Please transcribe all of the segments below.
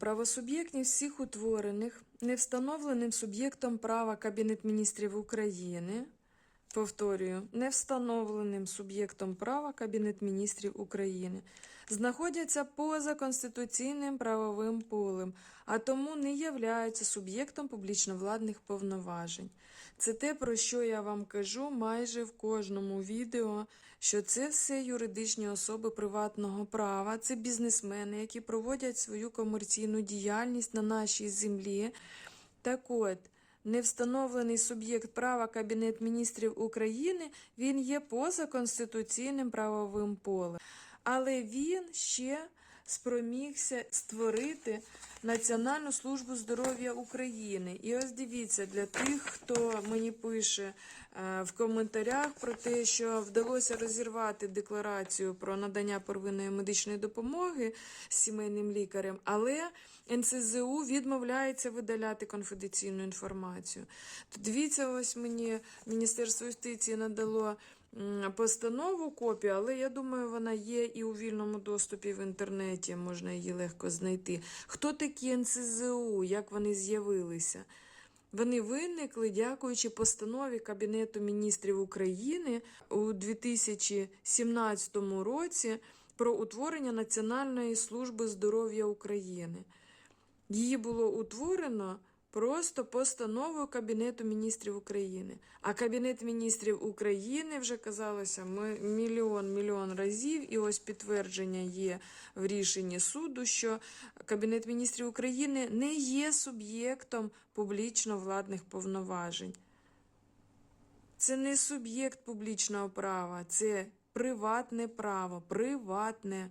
Правосуб'єктність всіх утворених невстановленим суб'єктом права Кабінет міністрів України. Повторюю, не встановленим суб'єктом права Кабінет міністрів України знаходяться поза конституційним правовим полем, а тому не являються суб'єктом публічно-владних повноважень. Це те, про що я вам кажу майже в кожному відео, що це все юридичні особи приватного права, це бізнесмени, які проводять свою комерційну діяльність на нашій землі. Так от, невстановлений суб'єкт права Кабінет міністрів України, він є поза конституційним правовим полем. Але він ще спромігся створити Національну службу здоров'я України. І ось дивіться, для тих, хто мені пише е, в коментарях про те, що вдалося розірвати декларацію про надання первинної медичної допомоги сімейним лікарем, але НСЗУ відмовляється видаляти конфіденційну інформацію. То дивіться, ось мені Міністерство юстиції надало постанову копію, але я думаю, вона є і у вільному доступі в інтернеті, можна її легко знайти. Хто такі НСЗУ, як вони з'явилися? Вони виникли, дякуючи постанові Кабінету міністрів України у 2017 році про утворення Національної служби здоров'я України. Її було утворено просто постановою Кабінету міністрів України. А Кабінет міністрів України вже казалося мільйон мільйон разів, і ось підтвердження є в рішенні суду, що Кабінет міністрів України не є суб'єктом публічно-владних повноважень. Це не суб'єкт публічного права, це приватне право, приватне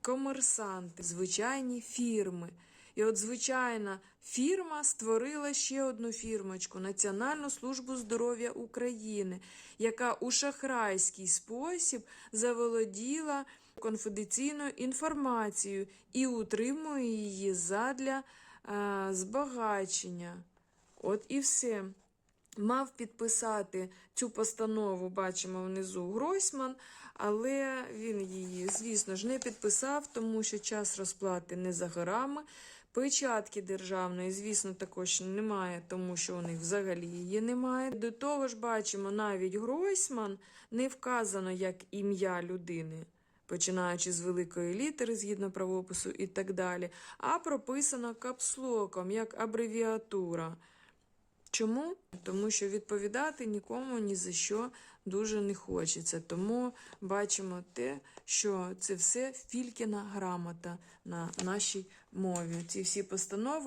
комерсанти, звичайні фірми. І от звичайна фірма створила ще одну фірмочку Національну службу здоров'я України, яка у шахрайський спосіб заволоділа конфіденційною інформацією і утримує її задля е, збагачення. От і все. Мав підписати цю постанову, бачимо внизу Гройсман, але він її, звісно ж, не підписав, тому що час розплати не за горами. Печатки державної, звісно, також немає, тому що у них взагалі її немає. До того ж, бачимо, навіть Гройсман не вказано як ім'я людини. Починаючи з великої літери згідно правопису і так далі, а прописано капслоком як абревіатура. Чому? Тому що відповідати нікому ні за що дуже не хочеться. Тому бачимо те, що це все фількіна грамота на нашій мові. Ці всі постанови.